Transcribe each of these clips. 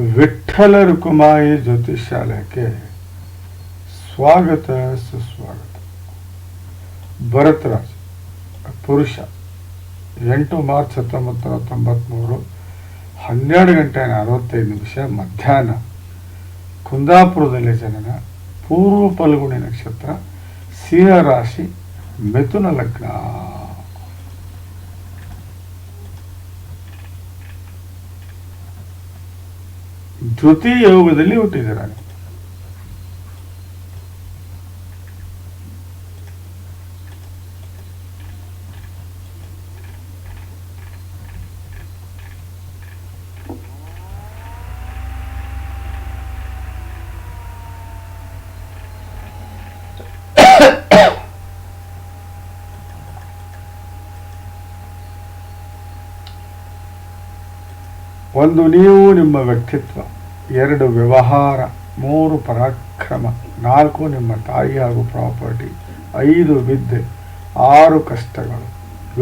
ವಿಠ್ಠಲ ರುಕುಮಾಯಿ ಜ್ಯೋತಿಷಾಲಯಕ್ಕೆ ಸ್ವಾಗತ, ಸುಸ್ವಾಗತ. ಭರತರಾಜ್, ಪುರುಷ, ಎಂಟು ಮಾರ್ಚ್ ಹತ್ತೊಂಬತ್ತು ನೂರ ತೊಂಬತ್ತ್ಮೂರು ಹನ್ನೆರಡು ಗಂಟೆ ಅರವತ್ತೈದು ನಿಮಿಷ ಮಧ್ಯಾಹ್ನ. ಕುಂದಾಪುರದಲ್ಲಿ ಜನನ ಪೂರ್ವ ಫಲ್ಗುಣಿ ನಕ್ಷತ್ರ ಸಿಂಹ ರಾಶಿ ಮಿಥುನ ಲಗ್ನ. ದ್ವಿತೀಯ ಯೋಗದಲ್ಲಿ ಹುಟ್ಟಿದ್ದಾರೆ ಒಂದು ನೀವು ನಿಮ್ಮ ವ್ಯಕ್ತಿತ್ವ, ಎರಡು ವ್ಯವಹಾರ, ಮೂರು ಪರಾಕ್ರಮ, ನಾಲ್ಕು ನಿಮ್ಮ ತಾಯಿ ಹಾಗೂ ಪ್ರಾಪರ್ಟಿ, ಐದು ವಿದ್ಯೆ, ಆರು ಕಷ್ಟಗಳು,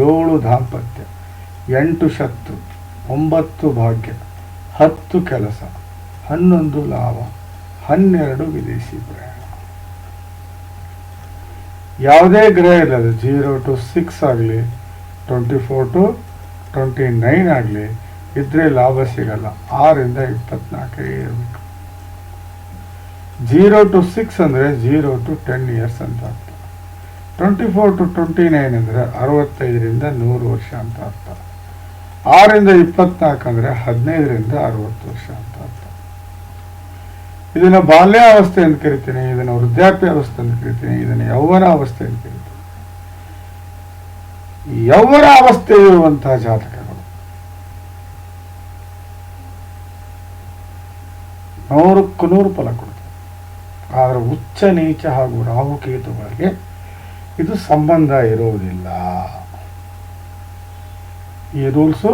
ಏಳು ದಾಂಪತ್ಯ, ಎಂಟು ಶತ್ರು, ಒಂಬತ್ತು ಭಾಗ್ಯ, ಹತ್ತು ಕೆಲಸ, ಹನ್ನೊಂದು ಲಾಭ, ಹನ್ನೆರಡು ವಿದೇಶಿ ಪ್ರಯಾಣ. ಯಾವುದೇ ಗ್ರಹ ಇಲ್ಲದೆ ಜೀರೋ ಟು ಸಿಕ್ಸ್ ಆಗಲಿ, twenty four to twenty nine ಆಗಲಿ ಇದ್ರೆ ಲಾಭ ಸಿಗಲ್ಲ. ಆರಿಂದ ಇಪ್ಪತ್ನಾಲ್ಕೇ ಇರಬೇಕು. ಜೀರೋ ಟು ಸಿಕ್ಸ್ ಅಂದರೆ ಜೀರೋ ಟು ಟೆನ್ ಇಯರ್ಸ್ ಅಂತ ಅರ್ಥ. Twenty four to twenty nine ಅಂದರೆ ಅರವತ್ತೈದರಿಂದ ನೂರು ವರ್ಷ ಅಂತ ಅರ್ಥ. ಆರಿಂದ ಇಪ್ಪತ್ನಾಲ್ಕು ಅಂದರೆ ಹದಿನೈದರಿಂದ ಅರವತ್ತು ವರ್ಷ ಅಂತ ಅರ್ಥ. ಇದನ್ನು ಬಾಲ್ಯಾವಸ್ಥೆ ಅಂತ ಕರಿತೀನಿ, ಇದನ್ನು ವೃದ್ಧಾಪ್ಯಾವಸ್ಥೆ ಅಂತ ಕರಿತೀನಿ, ಇದನ್ನು ಯೌವನ ಅವಸ್ಥೆ ಅಂತ ಕರಿತೀನಿ. ಯೌವನ ಅವಸ್ಥೆ ಇರುವಂತಹ ಜಾತಕಗಳು ನೂರಕ್ಕೂ ನೂರು ಫಲ ಕೊಡುತ್ತೆ ಆದರೆ ಉಚ್ಚ ನೀಚ ಹಾಗೂ ರಾಹುಕೇತುಗಳಿಗೆ ಇದು ಸಂಬಂಧ ಇರುವುದಿಲ್ಲ ಈ ರೂಲ್ಸು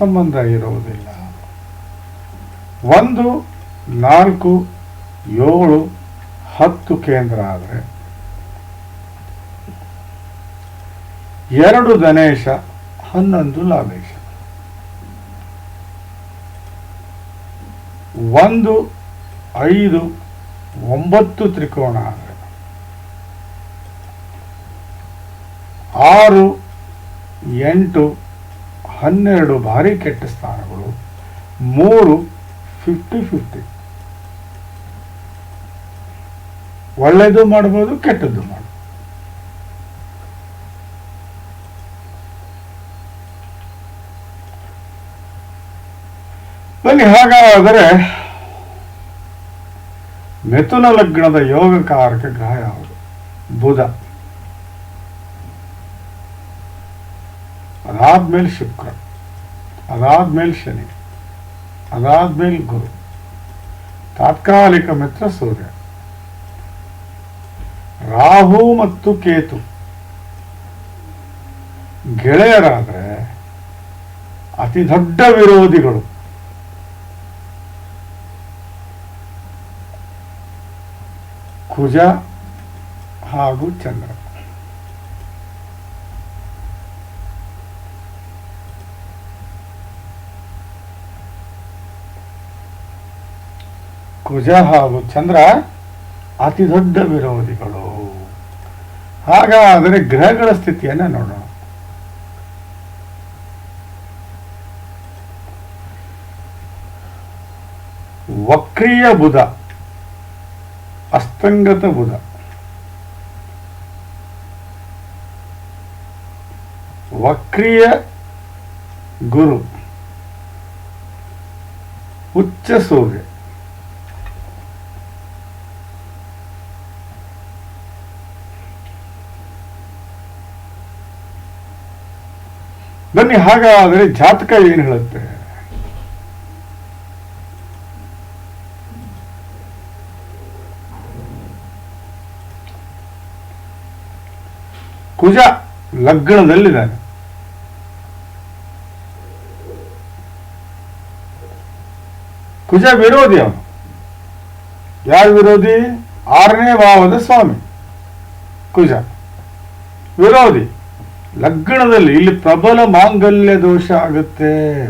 ಸಂಬಂಧ ಇರುವುದಿಲ್ಲ ಒಂದು, ನಾಲ್ಕು, ಏಳು, ಹತ್ತು ಕೇಂದ್ರ ಆದರೆ ಎರಡು ಗಣೇಶ ಹನ್ನೊಂದು ಲಾಭೇಶ. ಒಂದು, ಐದು, ಒಂಬತ್ತು ತ್ರಿಕೋಣ ಆದರೆ. ಆರು, ಎಂಟು, ಹನ್ನೆರಡು ಭಾರಿ ಕೆಟ್ಟ ಸ್ಥಾನಗಳು. ಮೂರು ಫಿಫ್ಟಿ ಫಿಫ್ಟಿ ಒಳ್ಳೆಯದು ಮಾಡ್ಬೋದು, ಕೆಟ್ಟದ್ದು ಮಾಡ್ಬೋದು. ಬನ್ನಿ, ಹಾಗಾದರೆ ಮಿಥುನ ಲಗ್ನದ ಯೋಗಕಾರಕ ಗ್ರಹ ಯಾವುದು? ಬುಧ. ಅದಾದ್ಮೇಲೆ ಶುಕ್ರ. ಅದಾದ್ಮೇಲೆ ಶನಿ. ಅದಾದ್ಮೇಲೆ ಗುರು. ತಾತ್ಕಾಲಿಕ ಮಿತ್ರ ಸೂರ್ಯ. ರಾಹು ಮತ್ತು ಕೇತು. ಗೆಳೆಯರಾದರೆ ಅತಿ ದೊಡ್ಡ ವಿರೋಧಿಗಳು. ಕುಜ ಹಾಗೂ ಚಂದ್ರ. ಕುಜ ಹಾಗೂ ಚಂದ್ರ ಅತಿ ದೊಡ್ಡ ವಿರೋಧಿಗಳು. ಹಾಗಾದರೆ ಗ್ರಹಗಳ ಸ್ಥಿತಿಯನ್ನು ನೋಡೋಣ. ವಕ್ರೀಯ ಬುಧ. ಅಸ್ತಂಗತ ಬುಧ ವಕ್ರೀಯ ಗುರು ಉಚ್ಚ ಸೂರ್ಯ ಬನ್ನಿ ಹಾಗಾದರೆ ಜಾತಕ ಏನು ಹೇಳುತ್ತೆ? ಕುಜ ಲಗ್ನದಲ್ಲಿದ್ದಾನೆ. ಕುಜ ವಿರೋಧಿ ಅವನು. ಯಾರು ವಿರೋಧಿ? ಆರನೇ ಭಾವದ ಸ್ವಾಮಿ. ಕುಜ. ವಿರೋಧಿ. ಲಗ್ನದಲ್ಲಿ ಇಲ್ಲಿ ಪ್ರಬಲ ಮಾಂಗಲ್ಯ ದೋಷ ಆಗುತ್ತೆ.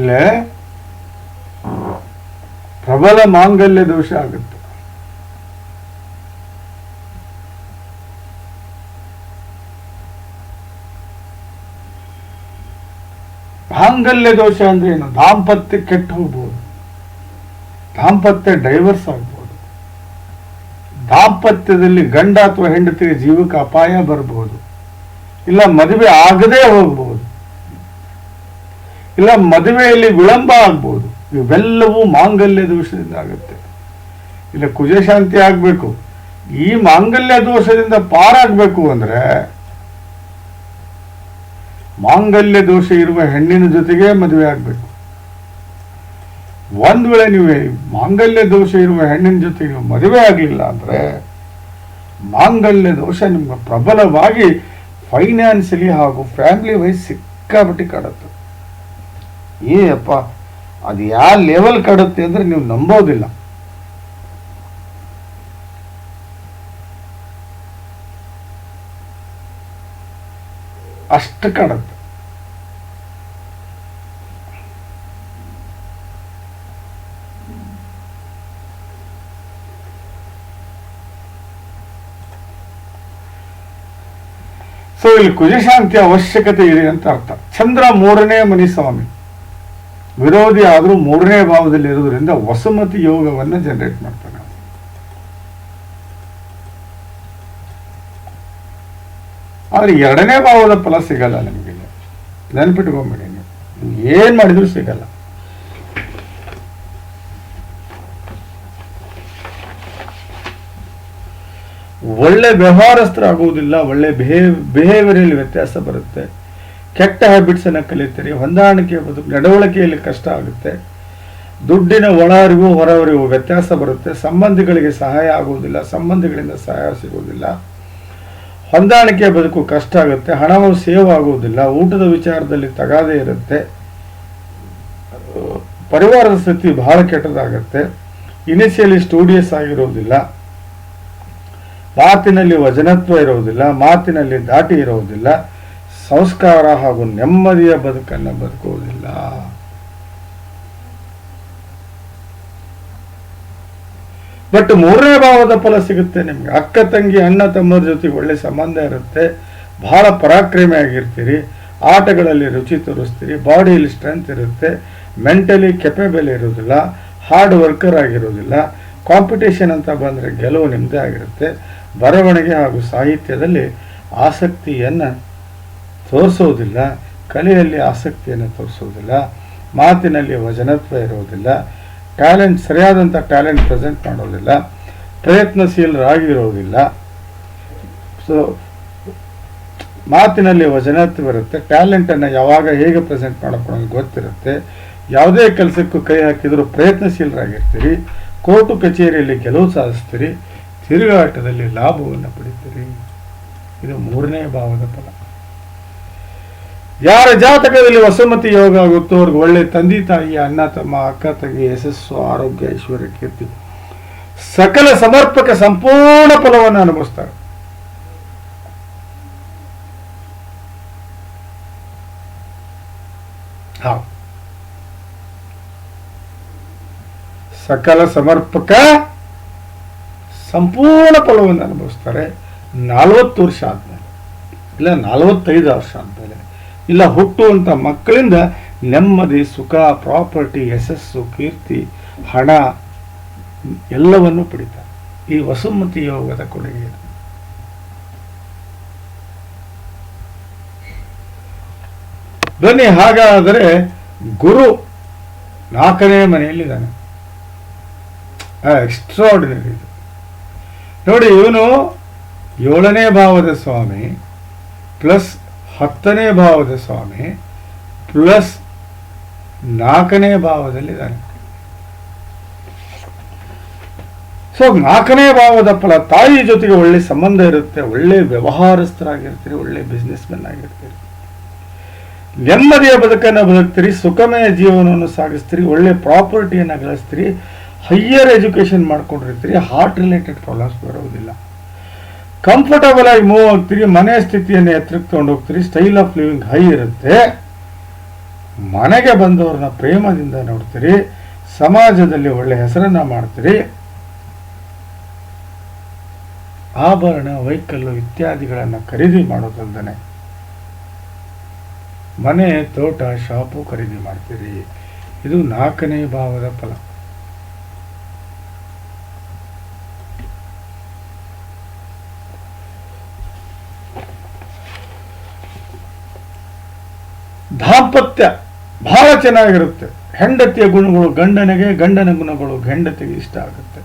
ಇಲ್ಲೇ ಪ್ರಬಲ ಮಾಂಗಲ್ಯ ದೋಷ ಆಗುತ್ತೆ. ಮಾಂಗಲ್ಯ ದೋಷ ಅಂದ್ರೆ ಏನು? ದಾಂಪತ್ಯ ಕೆಟ್ಟು ಹೋಗ್ಬೋದು ದಾಂಪತ್ಯ ಡೈವರ್ಸ್ ಆಗ್ಬೋದು. ದಾಂಪತ್ಯದಲ್ಲಿ ಗಂಡ ಅಥವಾ ಹೆಂಡತಿಗೆ ಜೀವಕ್ಕೆ ಅಪಾಯ ಬರಬಹುದು ಇಲ್ಲ, ಮದುವೆ ಆಗದೇ ಹೋಗ್ಬೋದು. ಇಲ್ಲ, ಮದುವೆಯಲ್ಲಿ ವಿಳಂಬ ಆಗ್ಬೋದು. ಇವೆಲ್ಲವೂ ಮಾಂಗಲ್ಯ ದೋಷದಿಂದ ಆಗುತ್ತೆ. ಇಲ್ಲ, ಕುಜಶಾಂತಿ ಆಗಬೇಕು. ಈ ಮಾಂಗಲ್ಯ ದೋಷದಿಂದ ಪಾರಾಗಬೇಕು ಅಂದ್ರೆ, ಮಾಂಗಲ್ಯ ದೋಷ ಇರುವ ಹೆಣ್ಣಿನ ಜೊತೆಗೆ ಮದುವೆ ಆಗಬೇಕು. ಒಂದು ವೇಳೆ ನೀವು ಮಾಂಗಲ್ಯ ದೋಷ ಇರುವ ಹೆಣ್ಣಿನ ಜೊತೆ ನೀವು ಮದುವೆ ಆಗಲಿಲ್ಲ ಅಂದರೆ, ಮಾಂಗಲ್ಯ ದೋಷ ನಿಮ್ಗೆ ಪ್ರಬಲವಾಗಿ ಫೈನಾನ್ಸಿಯಲಿ ಹಾಗೂ ಫ್ಯಾಮಿಲಿ ವೈಸ್ ಸಿಕ್ಕಾಪಟ್ಟಿ ಕಾಡುತ್ತೆ ಏ ಅಪ್ಪ ಅದು ಯಾವ ಲೆವೆಲ್ ಕಡುತ್ತೆ ಅಂದ್ರೆ ನೀವು ನಂಬೋದಿಲ್ಲ. ಅಷ್ಟು ಕಡುತ್ತೆ. ಸೊ ಇಲ್ಲಿ ಕುಜಶಾಂತಿ ಅವಶ್ಯಕತೆ ಇದೆ ಅಂತ ಅರ್ಥ. ಚಂದ್ರ ಮೂರನೇ ಮನಿ ಸ್ವಾಮಿ ವಿರೋಧಿ ಆದರೂ ಮೂರನೇ ಭಾವದಲ್ಲಿ ಇರೋದ್ರಿಂದ ವಸುಮತಿ ಯೋಗವನ್ನು ಜನರೇಟ್ ಮಾಡ್ತಾನೆ ಆದರೆ ಎರಡನೇ ಭಾವದ ಫಲ ಸಿಗಲ್ಲ ನಿಮಗೆ. ನೆನ್ಪಿಟ್ಕೊಂಬಿಡಿ ನೀವು. ಏನು ಮಾಡಿದ್ರು ಸಿಗಲ್ಲ. ಒಳ್ಳೆ ವ್ಯವಹಾರಸ್ಥರಾಗುವುದಿಲ್ಲ, ಒಳ್ಳೆ ಬಿಹೇವ್ ಬಿಹೇವಿಯರಲ್ಲಿ ವ್ಯತ್ಯಾಸ ಬರುತ್ತೆ. ಕೆಟ್ಟ ಹ್ಯಾಬಿಟ್ಸ್ ಅನ್ನು ಕಲಿತೀರಿ. ಹೊಂದಾಣಿಕೆ ಬದುಕು ನಡವಳಿಕೆಯಲ್ಲಿ ಕಷ್ಟ ಆಗುತ್ತೆ. ದುಡ್ಡಿನ ಒಳ ಅರಿವು ಹೊರ ಅರಿವು ವ್ಯತ್ಯಾಸ ಬರುತ್ತೆ. ಸಂಬಂಧಿಗಳಿಗೆ ಸಹಾಯ ಆಗುವುದಿಲ್ಲ. ಸಂಬಂಧಿಗಳಿಂದ ಸಹಾಯ ಸಿಗುವುದಿಲ್ಲ. ಹೊಂದಾಣಿಕೆ ಬದುಕು ಕಷ್ಟ ಆಗುತ್ತೆ. ಹಣವು ಸೇವ್ ಆಗುವುದಿಲ್ಲ. ಊಟದ ವಿಚಾರದಲ್ಲಿ ತಗಾದೆ ಇರುತ್ತೆ. ಪರಿವಾರದ ಸ್ಥಿತಿ ಬಹಳ ಕೆಟ್ಟದಾಗುತ್ತೆ. ಇನಿಷಿಯಲಿ ಸ್ಟೂಡಿಯಸ್ ಆಗಿರುವುದಿಲ್ಲ ಮಾತಿನಲ್ಲಿ ವಜನತ್ವ ಇರುವುದಿಲ್ಲ ಮಾತಿನಲ್ಲಿ ದಾಟಿ ಇರುವುದಿಲ್ಲ ಸಂಸ್ಕಾರ ಹಾಗೂ ನೆಮ್ಮದಿಯ ಬದುಕನ್ನು ಬದುಕುವುದಿಲ್ಲ. ಬಟ್ ಮೂರನೇ ಭಾವದ ಫಲ ಸಿಗುತ್ತೆ ನಿಮ್ಗೆ. ಅಕ್ಕ, ತಂಗಿ, ಅಣ್ಣ ತಮ್ಮರ ಜೊತೆ ಒಳ್ಳೆ ಸಂಬಂಧ ಇರುತ್ತೆ. ಬಹಳ ಪರಾಕ್ರಮಿ ಆಗಿರ್ತೀರಿ. ಆಟಗಳಲ್ಲಿ ರುಚಿ ತೋರಿಸ್ತೀರಿ. ಬಾಡಿಯಲ್ಲಿ ಸ್ಟ್ರೆಂತ್ ಇರುತ್ತೆ. ಮೆಂಟಲಿ ಕೆಪೇಬಲ್ ಇರೋದಿಲ್ಲ. ಹಾರ್ಡ್ ವರ್ಕರ್ ಆಗಿರೋದಿಲ್ಲ. ಕಾಂಪಿಟೇಷನ್ ಅಂತ ಬಂದರೆ ಗೆಲುವು ನಿಮ್ಮದೇ ಆಗಿರುತ್ತೆ. ಬರವಣಿಗೆ ಹಾಗೂ ಸಾಹಿತ್ಯದಲ್ಲಿ ಆಸಕ್ತಿಯನ್ನು ತೋರಿಸೋದಿಲ್ಲ, ಕಲೆಯಲ್ಲಿ ಆಸಕ್ತಿಯನ್ನು ತೋರಿಸೋದಿಲ್ಲ, ಮಾತಿನಲ್ಲಿ ವಜನತ್ವ ಇರೋದಿಲ್ಲ, ಟ್ಯಾಲೆಂಟ್, ಸರಿಯಾದಂಥ ಟ್ಯಾಲೆಂಟ್ ಪ್ರೆಸೆಂಟ್ ಮಾಡೋದಿಲ್ಲ, ಪ್ರಯತ್ನಶೀಲರಾಗಿರೋದಿಲ್ಲ. ಸೊ ಮಾತಿನಲ್ಲಿ ವಜನತ್ವ ಇರುತ್ತೆ, ಟ್ಯಾಲೆಂಟನ್ನು ಯಾವಾಗ ಹೇಗೆ ಪ್ರೆಸೆಂಟ್ ಮಾಡ್ಕೊಳ್ಳೋದು ಗೊತ್ತಿರುತ್ತೆ. ಯಾವುದೇ ಕೆಲಸಕ್ಕೂ ಕೈ ಹಾಕಿದರೂ ಪ್ರಯತ್ನಶೀಲರಾಗಿರ್ತೀರಿ, ಕೋರ್ಟು ಕಚೇರಿಯಲ್ಲಿ ಗೆಲುವು ಸಾಧಿಸ್ತೀರಿ, ತಿರುಗಾಟದಲ್ಲಿ ಲಾಭವನ್ನು ಪಡಿತೀರಿ. ಇದು ಮೂರನೇ ಭಾವದ ಫಲ. ಯಾರ ಜಾತಕದಲ್ಲಿ ವಸುಮತಿ ಯೋಗ ಆಗುತ್ತೋ ಅವ್ರಿಗೆ ಒಳ್ಳೆ ತಂದೆ ತಾಯಿ ಅಣ್ಣ, ತಮ್ಮ ಅಕ್ಕ, ತಂಗಿ, ಯಶಸ್ಸು, ಆರೋಗ್ಯ, ಐಶ್ವರ್ಯ, ಕೀರ್ತಿ. ಸಕಲ ಸಮರ್ಪಕ ಸಂಪೂರ್ಣ ಫಲವನ್ನು ಅನುಭವಿಸ್ತಾರೆ. ಸಕಲ ಸಮರ್ಪಕ ಸಂಪೂರ್ಣ ಫಲವನ್ನು ಅನುಭವಿಸ್ತಾರೆ. ನಲವತ್ತು ವರ್ಷ ಆದ್ಮೇಲೆ, ಇಲ್ಲ, ನಲವತ್ತೈದು ವರ್ಷ ಆದ್ಮೇಲೆ. ಇಲ್ಲ ಹುಟ್ಟುವಂಥ ಮಕ್ಕಳಿಂದ ನೆಮ್ಮದಿ, ಸುಖ, ಪ್ರಾಪರ್ಟಿ, ಯಶಸ್ಸು, ಕೀರ್ತಿ, ಹಣ, ಎಲ್ಲವನ್ನು ಪಡಿತಾರೆ. ಈ ವಸುಮತಿ ಯೋಗದ ಕೊಡುಗೆ. ಬನ್ನಿ, ಹಾಗಾದರೆ ಗುರು ನಾಲ್ಕನೇ ಮನೆಯಲ್ಲಿದ್ದಾನೆ. ಎಕ್ಸ್ಟ್ರಾರ್ಡಿನರಿ ಇದು. ನೋಡಿ, ಇವನು ಏಳನೇ ಭಾವದ ಸ್ವಾಮಿ ಪ್ಲಸ್ ಹತ್ತನೇ ಭಾವದ ಸ್ವಾಮಿ ಪ್ಲಸ್ ನಾಲ್ಕನೇ ಭಾವದಲ್ಲಿದ್ದಾನೆ. ಸೊ ನಾಲ್ಕನೇ ಭಾವದ ಫಲ ತಾಯಿ ಜೊತೆಗೆ ಒಳ್ಳೆ ಸಂಬಂಧ ಇರುತ್ತೆ, ಒಳ್ಳೆ ವ್ಯವಹಾರಸ್ಥರಾಗಿರ್ತೀರಿ, ಒಳ್ಳೆ ಬಿಸ್ನೆಸ್ ಮೆನ್ ಆಗಿರ್ತೀರಿ. ನೆಮ್ಮದಿಯ ಬದುಕನ್ನು ಬದುಕ್ತೀರಿ, ಸುಖಮಯ ಜೀವನವನ್ನು ಸಾಗಿಸ್ತೀರಿ, ಒಳ್ಳೆ ಪ್ರಾಪರ್ಟಿಯನ್ನು ಗಳಿಸ್ತೀರಿ ಹೈಯರ್ ಎಜುಕೇಶನ್ ಮಾಡ್ಕೊಂಡಿರ್ತೀರಿ ಹಾರ್ಟ್ ರಿಲೇಟೆಡ್ ಪ್ರಾಬ್ಲಮ್ಸ್ ಬರೋದಿಲ್ಲ ಕಂಫರ್ಟಬಲ್ ಆಗಿ ಮೂವ್ ಆಗ್ತೀರಿ, ಮನೆ ಸ್ಥಿತಿಯನ್ನು ಎತ್ತರಕ್ಕೆ ಹೋಗ್ತೀರಿ ಸ್ಟೈಲ್ ಆಫ್ ಲಿವಿಂಗ್ ಹೈ ಇರುತ್ತೆ. ಮನೆಗೆ ಬಂದವ್ರನ್ನ ಪ್ರೇಮದಿಂದ ನೋಡ್ತೀರಿ, ಸಮಾಜದಲ್ಲಿ ಒಳ್ಳೆ ಹೆಸರನ್ನ ಮಾಡ್ತೀರಿ. ಆಭರಣ ವೈಕಲ್ಲು ಇತ್ಯಾದಿಗಳನ್ನು ಖರೀದಿ ಮಾಡೋದಲ್ದನೆ. ಮನೆ, ತೋಟ ಶಾಪು ಖರೀದಿ ಮಾಡ್ತೀರಿ. ಇದು ನಾಲ್ಕನೇ ಭಾವದ ಫಲ. ದಾಂಪತ್ಯ ಬಹಳ ಚೆನ್ನಾಗಿರುತ್ತೆ. ಹೆಂಡತಿಯ ಗುಣಗಳು ಗಂಡನಿಗೆ, ಗಂಡನ ಗುಣಗಳು ಹೆಂಡತಿಗೆ ಇಷ್ಟ ಆಗುತ್ತೆ.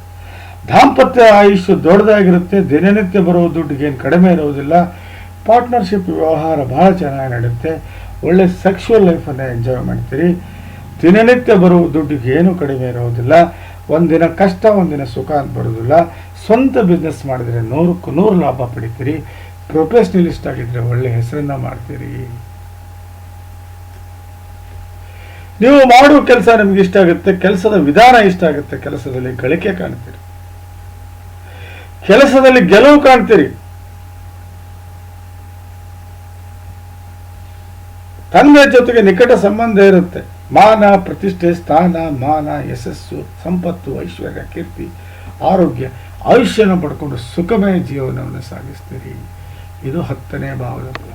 ದಾಂಪತ್ಯ ಆಯುಷ್ಯ ದೊಡ್ಡದಾಗಿರುತ್ತೆ. ದಿನನಿತ್ಯ ಬರೋ ದುಡ್ಡಿಗೆ ಏನು ಕಡಿಮೆ ಇರೋದಿಲ್ಲ. ಪಾರ್ಟ್ನರ್ಶಿಪ್ ವ್ಯವಹಾರ ಬಹಳ ಚೆನ್ನಾಗಿ ನಡೆಯುತ್ತೆ ಒಳ್ಳೆ ಸೆಕ್ಷುವಲ್ ಲೈಫನ್ನು ಎಂಜಾಯ್ ಮಾಡ್ತೀರಿ. ದಿನನಿತ್ಯ ಬರುವ ದುಡ್ಡಿಗೆ ಏನೂ ಕಡಿಮೆ ಇರೋದಿಲ್ಲ. ಒಂದಿನ ಕಷ್ಟ, ಒಂದಿನ ಸುಖ ಅಂತ ಬರೋದಿಲ್ಲ. ಸ್ವಂತ ಬಿಸ್ನೆಸ್ ಮಾಡಿದರೆ ನೂರಕ್ಕೂ ನೂರು ಲಾಭ ಪಡಿತೀರಿ. ಪ್ರೊಫೆಷ್ನಲಿಸ್ಟ್ ಆಗಿದ್ದರೆ ಒಳ್ಳೆ ಹೆಸರನ್ನು ಮಾಡ್ತೀರಿ. ನೀವು ಮಾಡುವ ಕೆಲಸ ನಿಮ್ಗೆ ಇಷ್ಟ ಆಗುತ್ತೆ, ಕೆಲಸದ ವಿಧಾನ ಇಷ್ಟ ಆಗುತ್ತೆ, ಕೆಲಸದಲ್ಲಿ ಗಳಿಕೆ ಕಾಣ್ತೀರಿ. ಕೆಲಸದಲ್ಲಿ ಗೆಲುವು ಕಾಣ್ತೀರಿ. ತಂದೆ ಜೊತೆಗೆ ನಿಕಟ ಸಂಬಂಧ ಇರುತ್ತೆ. ಮಾನ, ಪ್ರತಿಷ್ಠೆ, ಸ್ಥಾನ, ಮಾನ, ಯಶಸ್ಸು, ಸಂಪತ್ತು, ಐಶ್ವರ್ಯ, ಕೀರ್ತಿ, ಆರೋಗ್ಯ, ಆಯುಷ್ಯನ ಪಡ್ಕೊಂಡು ಸುಖಮಯ ಜೀವನವನ್ನು ಸಾಗಿಸ್ತೀರಿ. ಇದು ಹತ್ತನೇ ಭಾವದ ಫಲ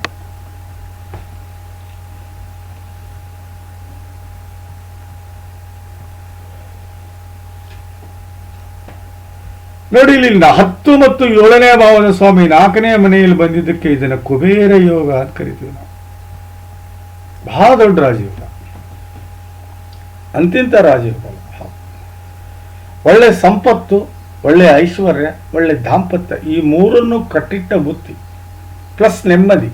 ನೋಡಿ ಇಲ್ಲಿ ನ- ಹತ್ತು ಮತ್ತು ಏಳನೇ ಭಾವದ ಸ್ವಾಮಿ ನಾಲ್ಕನೇ ಮನೆಯಲ್ಲಿ ಬಂದಿದ್ದಕ್ಕೆ ಇದನ್ನ ಕುಬೇರ ಯೋಗ ಅಂತ ಕರಿತೀವಿ ನಾವು. ಬಹಳ ದೊಡ್ಡ ರಾಜಯೋಗ. ಅಂತಿಂತ ರಾಜಯೋಗ. ಒಳ್ಳೆ ಸಂಪತ್ತು, ಒಳ್ಳೆ ಐಶ್ವರ್ಯ, ಒಳ್ಳೆ ದಾಂಪತ್ಯ, ಈ ಮೂರನ್ನು ಕಟ್ಟಿಟ್ಟ ಬುತ್ತಿ ಪ್ಲಸ್ ನೆಮ್ಮದಿ.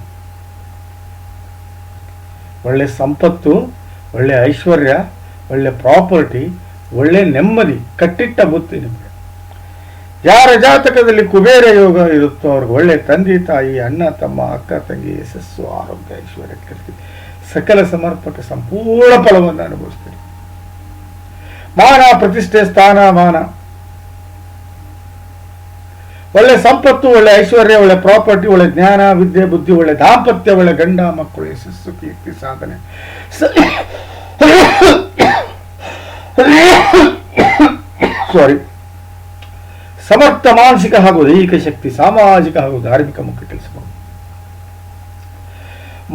ಒಳ್ಳೆ ಸಂಪತ್ತು, ಒಳ್ಳೆ ಐಶ್ವರ್ಯ, ಒಳ್ಳೆ ಪ್ರಾಪರ್ಟಿ, ಒಳ್ಳೆ ನೆಮ್ಮದಿ ಕಟ್ಟಿಟ್ಟ ಬುತ್ತಿ ನಿಮಗೆ. ಯಾರ ಜಾತಕದಲ್ಲಿ ಕುಬೇರ ಯೋಗ ಇರುತ್ತೋ ಅವ್ರಿಗೆ ಒಳ್ಳೆ ತಂದೆ ತಾಯಿ ಅಣ್ಣ ತಮ್ಮ ಅಕ್ಕ ತಂಗಿ ಯಶಸ್ಸು ಆರೋಗ್ಯ ಐಶ್ವರ್ಯ ಕೀರ್ತಿ ಸಕಲ ಸಮರ್ಪಕ ಸಂಪೂರ್ಣ ಫಲವನ್ನು ಅನುಭವಿಸ್ತೀರಿ ಮಾನ ಪ್ರತಿಷ್ಠೆ ಸ್ಥಾನ ಮಾನ ಒಳ್ಳೆ ಸಂಪತ್ತು ಒಳ್ಳೆ ಐಶ್ವರ್ಯ ಒಳ್ಳೆ ಪ್ರಾಪರ್ಟಿ ಒಳ್ಳೆ ಜ್ಞಾನ ವಿದ್ಯೆ ಬುದ್ಧಿ ಒಳ್ಳೆ ದಾಂಪತ್ಯ ಒಳ್ಳೆ ಗಂಡ ಮಕ್ಕಳು ಯಶಸ್ಸು ಕೀರ್ತಿ ಸಾಧನೆ ಸಾರಿ ಸಮರ್ಥ ಮಾನಸಿಕ ಹಾಗೂ ದೈಹಿಕ ಶಕ್ತಿ, ಸಾಮಾಜಿಕ ಹಾಗೂ ಧಾರ್ಮಿಕ ಮುಖ್ಯ ಕೆಲಸಗಳು.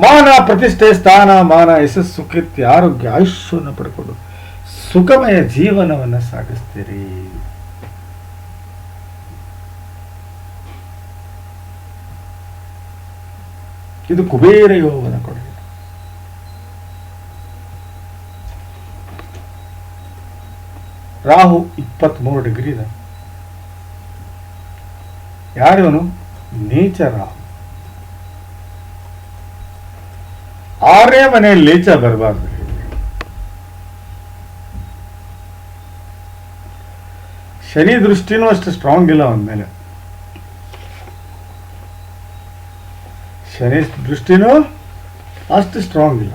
ಮಾನ ಪ್ರತಿಷ್ಠೆ, ಸ್ಥಾನ, ಮಾನ, ಯಶಸ್ಸು, ಕೀರ್ತಿ, ಆರೋಗ್ಯ, ಆಯುಷ್ಯವನ್ನು ಪಡ್ಕೊಂಡು ಸುಖಮಯ ಜೀವನವನ್ನು ಸಾಗಿಸ್ತೀರಿ. ಇದು ಕುಬೇರ ಯೋಗವನ್ನು ಕೊಡುಗೆ. ರಾಹು ಇಪ್ಪತ್ಮೂರು ಡಿಗ್ರಿ ಇದೆ ಯಾರಿವನು? ನೇಚರ. ಆರನೇ ಮನೆಯಲ್ಲಿ ನೀಚ ಬರಬಾರ್ದು. ಶನಿ ದೃಷ್ಟಿನೂ ಅಷ್ಟು ಸ್ಟ್ರಾಂಗ್ ಇಲ್ಲ ಅವನ ಮೇಲೆ. ಶನಿ ದೃಷ್ಟಿನೂ ಅಷ್ಟು ಸ್ಟ್ರಾಂಗ್ ಇಲ್ಲ.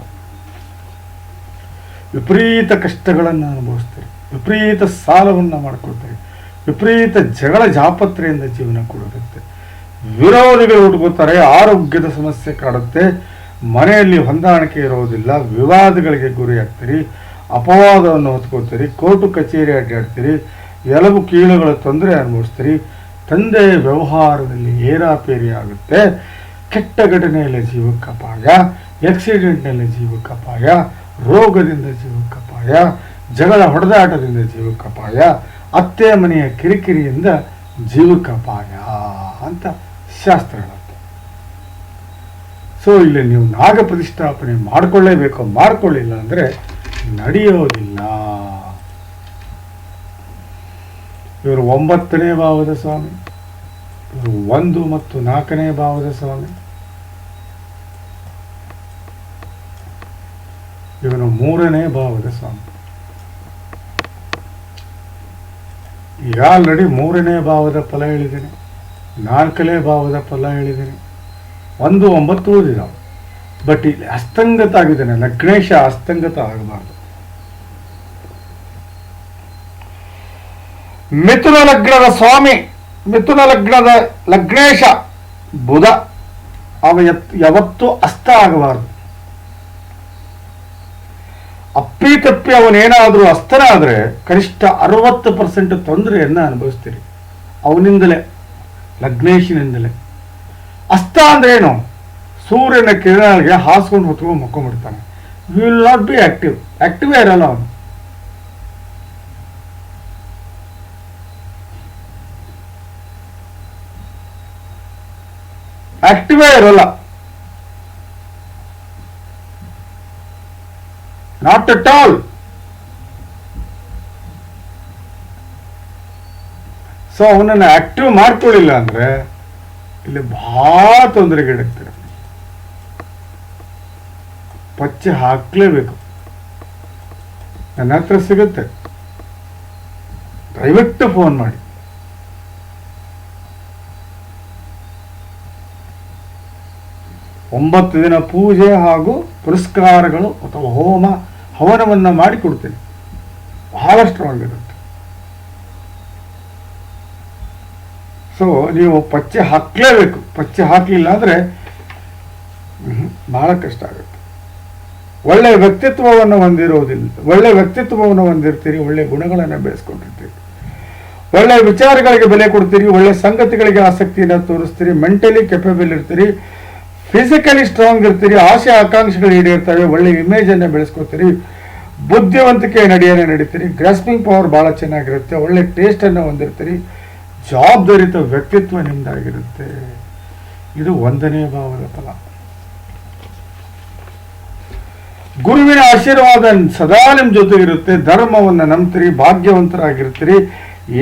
ವಿಪರೀತ ಕಷ್ಟಗಳನ್ನು ಅನುಭವಿಸ್ತಾರೆ. ವಿಪರೀತ ಸಾಲವನ್ನು ಮಾಡ್ಕೊಳ್ತಾರೆ. ವಿಪರೀತ ಜಗಳ ಜಾಪತ್ರೆಯಿಂದ ಜೀವನ ಕೊಡುತ್ತೆ. ವಿರೋಧಿಗಳು ಹುಡುಗುತ್ತಾರೆ ಆರೋಗ್ಯದ ಸಮಸ್ಯೆ ಕಾಡುತ್ತೆ, ಮನೆಯಲ್ಲಿ ಹೊಂದಾಣಿಕೆ ಇರೋದಿಲ್ಲ, ವಿವಾದಗಳಿಗೆ ಗುರಿಯಾಗ್ತೀರಿ, ಅಪವಾದವನ್ನು ಹೊತ್ಕೋತೀರಿ ಕೋರ್ಟು ಕಚೇರಿ ಅಡ್ಡಾಡ್ತೀರಿ, ಎಲಬು ಕೀಳುಗಳ ತೊಂದರೆ ಅನುಭವಿಸ್ತೀರಿ, ತಂದೆ ವ್ಯವಹಾರದಲ್ಲಿ ಏರಾಪೇರಿ ಆಗುತ್ತೆ, ಕೆಟ್ಟ ಘಟನೆಯಲ್ಲಿ ಜೀವಕ್ಕೆ ಅಪಾಯ ಆಕ್ಸಿಡೆಂಟ್ನಲ್ಲಿ ಜೀವಕ್ಕೆ ಅಪಾಯ ರೋಗದಿಂದ ಜೀವಕ್ಕೆ ಅಪಾಯ ಜಗಳ ಹೊಡೆದಾಟದಿಂದ ಜೀವಕ್ಕೆ ಅಪಾಯ ಅತ್ತೆ ಮನೆಯ ಕಿರಿಕಿರಿಯಿಂದ ಜೀವಕಪಾಯ ಅಂತ ಶಾಸ್ತ್ರ ಹೇಳುತ್ತೆ. ಸೊ ಇಲ್ಲಿ ನೀವು ನಾಗ ಪ್ರತಿಷ್ಠಾಪನೆ ಮಾಡಿಕೊಳ್ಳೇಬೇಕು, ಮಾಡಿಕೊಳ್ಳಿಲ್ಲ ಅಂದರೆ ನಡೆಯೋದಿಲ್ಲ. ಇವರು ಒಂಬತ್ತನೇ ಭಾವದ ಸ್ವಾಮಿ, ಇವರು ಒಂದು ಮತ್ತು ನಾಲ್ಕನೇ ಭಾವದ ಸ್ವಾಮಿ. ಇವನು ಮೂರನೇ ಭಾವದ ಸ್ವಾಮಿ. ಈಗ ಆಲ್ರೆಡಿ ಮೂರನೇ ಭಾವದ ಫಲ ಹೇಳಿದ್ದೀನಿ. ನಾಲ್ಕನೇ ಭಾವದ ಫಲ ಹೇಳಿದ್ದೀನಿ. ಒಂದು ಒಂಬತ್ತು ಓದಿದ. ಬಟ್ ಇಲ್ಲಿ ಅಸ್ತಂಗತ ಆಗಿದ್ದಾನೆ. ಲಗ್ನೇಶ ಅಸ್ತಂಗತ ಆಗಬಾರ್ದು. ಮಿಥುನ ಲಗ್ನದ ಸ್ವಾಮಿ, ಮಿಥುನ ಲಗ್ನದ ಲಗ್ನೇಶ ಬುಧ, ಅವ ಯಾವತ್ತೂ ಅಸ್ತ ಆಗಬಾರ್ದು. ಅಪ್ಪಿ ತಪ್ಪಿ ಅವನೇನಾದರೂ ಅಸ್ತನ ಆದರೆ ಕನಿಷ್ಠ ಅರವತ್ತು ಪರ್ಸೆಂಟ್ ತೊಂದರೆಯನ್ನು ಅನುಭವಿಸ್ತೀರಿ. ಅವನಿಂದಲೇ, ಲಗ್ನೇಶಿನಿಂದಲೇ. ಅಸ್ತ ಅಂದ್ರೆ ಏನು? ಸೂರ್ಯನ ಕಿರಣಗಳಿಗೆ ಹಾಸ್ಕೊಂಡು ಹೊತ್ಕೊಂಡು ಮಕ್ಕೊಂಡ್ಬಿಡ್ತಾನೆ ವಿಲ್ ನಾಟ್ ಬಿ ಆಕ್ಟಿವ್ ಆಕ್ಟಿವೇ ಇರಲ್ಲ ಅವನು. ಆಕ್ಟಿವೇ ಇರಲ್ಲ. ನಾಟ್ ಅಟ್ ಆಲ್ ಸೊ ಅವನನ್ನು ಆಕ್ಟಿವ್ ಮಾಡ್ಕೊಳ್ಳಿಲ್ಲ ಅಂದ್ರೆ ಇಲ್ಲಿ ಬಹಳ ತೊಂದರೆಗೀಡಾಗ್ತಾರೆ ಪಚ್ಚೆ ಹಾಕ್ಲೇಬೇಕು. ನನ್ನ ಹತ್ರ ಸಿಗುತ್ತೆ. ದಯವಿಟ್ಟು ಫೋನ್ ಮಾಡಿ. ಒಂಬತ್ತು ದಿನ ಪೂಜೆ ಹಾಗೂ ಪುರಸ್ಕಾರಗಳು ಅಥವಾ ಹೋಮ ಹವನವನ್ನು ಮಾಡಿಕೊಡ್ತೇನೆ. ಬಹಳ ಸ್ಟ್ರಾಂಗ್ ಇರುತ್ತೆ. ಸೊ ನೀವು ಪಚ್ಚೆ ಹಾಕ್ಲೇಬೇಕು. ಪಚ್ಚೆ ಹಾಕಲಿಲ್ಲ ಅಂದರೆ ಬಹಳ ಕಷ್ಟ ಆಗುತ್ತೆ. ಒಳ್ಳೆ ವ್ಯಕ್ತಿತ್ವವನ್ನು ಹೊಂದಿರೋದಿಲ್ಲ, ಒಳ್ಳೆ ವ್ಯಕ್ತಿತ್ವವನ್ನು ಹೊಂದಿರ್ತೀರಿ, ಒಳ್ಳೆ ಗುಣಗಳನ್ನು ಬೆಳೆಸ್ಕೊಂಡಿರ್ತೀರಿ. ಒಳ್ಳೆ ವಿಚಾರಗಳಿಗೆ ಬೆಲೆ ಕೊಡ್ತೀರಿ, ಒಳ್ಳೆ ಸಂಗತಿಗಳಿಗೆ ಆಸಕ್ತಿಯನ್ನು ತೋರಿಸ್ತೀರಿ ಮೆಂಟಲಿ ಕೆಪೇಬಲ್ ಇರ್ತೀರಿ ಫಿಸಿಕಲಿ ಸ್ಟ್ರಾಂಗ್ ಇರ್ತೀರಿ, ಆಸೆ, ಆಕಾಂಕ್ಷೆಗಳು ಈಡೇರ್ತವೆ, ಒಳ್ಳೆ ಇಮೇಜನ್ನು ಬೆಳೆಸ್ಕೋತೀರಿ, ಬುದ್ಧಿವಂತಿಕೆ ನಡೆಯನ್ನ ನಡೀತೀರಿ ಗ್ರಾಸ್ಪಿಂಗ್ ಪವರ್ ಭಾಳ ಚೆನ್ನಾಗಿರುತ್ತೆ, ಒಳ್ಳೆ ಟೇಸ್ಟನ್ನು ಹೊಂದಿರ್ತೀರಿ ಜವಾಬ್ದಾರಿತ ವ್ಯಕ್ತಿತ್ವ ನಿಮ್ದಾಗಿರುತ್ತೆ. ಇದು ಒಂದನೇ ಭಾವದ ಫಲ. ಗುರುವಿನ ಆಶೀರ್ವಾದ ಸದಾ ನಿಮ್ಮ ಜೊತೆಗಿರುತ್ತೆ, ಧರ್ಮವನ್ನು ನಂಬ್ತೀರಿ, ಭಾಗ್ಯವಂತರಾಗಿರ್ತೀರಿ,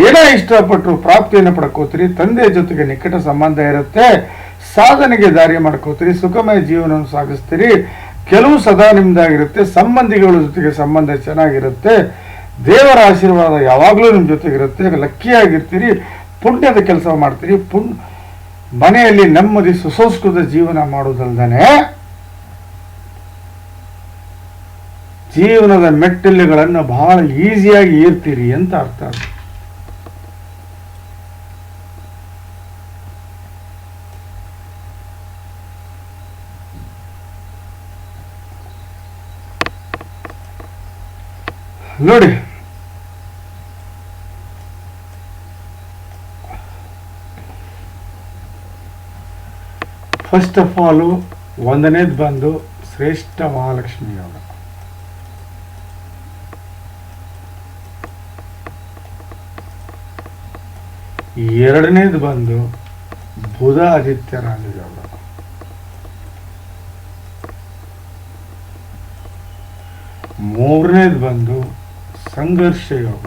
ಏನೇ ಇಷ್ಟಪಟ್ಟು ಪ್ರಾಪ್ತಿಯನ್ನು ಪಡ್ಕೋತೀರಿ, ತಂದೆಯ ಜೊತೆಗೆ ನಿಕಟ ಸಂಬಂಧ ಇರುತ್ತೆ. ಸಾಧನೆಗೆ ದಾರಿ ಮಾಡ್ಕೋತೀರಿ, ಸುಖಮಯ ಜೀವನವನ್ನು ಸಾಗಿಸ್ತೀರಿ. ಕೆಲವು ಸದಾ ನಿಮ್ದಾಗಿರುತ್ತೆ, ಸಂಬಂಧಿಗಳ ಜೊತೆಗೆ ಸಂಬಂಧ ಚೆನ್ನಾಗಿರುತ್ತೆ. ದೇವರ ಆಶೀರ್ವಾದ ಯಾವಾಗಲೂ ನಿಮ್ಮ ಜೊತೆಗಿರುತ್ತೆ. ಲಕ್ಕಿಯಾಗಿರ್ತೀರಿ, ಪುಣ್ಯದ ಕೆಲಸ ಮಾಡ್ತೀರಿ. ಪುಣ್, ಮನೆಯಲ್ಲಿ ನೆಮ್ಮದಿ, ಸುಸಂಸ್ಕೃತ ಜೀವನ ಮಾಡುವುದಲ್ಲದೇ ಜೀವನದ ಮೆಟ್ಟಿಲುಗಳನ್ನು ಬಹಳ ಈಸಿಯಾಗಿ ಏರ್ತೀರಿ ಅಂತ ಅರ್ಥ ನೋಡಿ. ಫಸ್ಟ್ ಆಫ್ ಆಲು ಒಂದನೇದು ಬಂದು ಶ್ರೇಷ್ಠ ಮಹಾಲಕ್ಷ್ಮಿ ಯೋಗ. ಎರಡನೇದು ಬಂದು ಬುಧ ಆದಿತ್ಯ ರಾಜಯೋಗ ಮೂರನೇದು ಬಂದು ಸಂಘರ್ಷ ಯೋಗ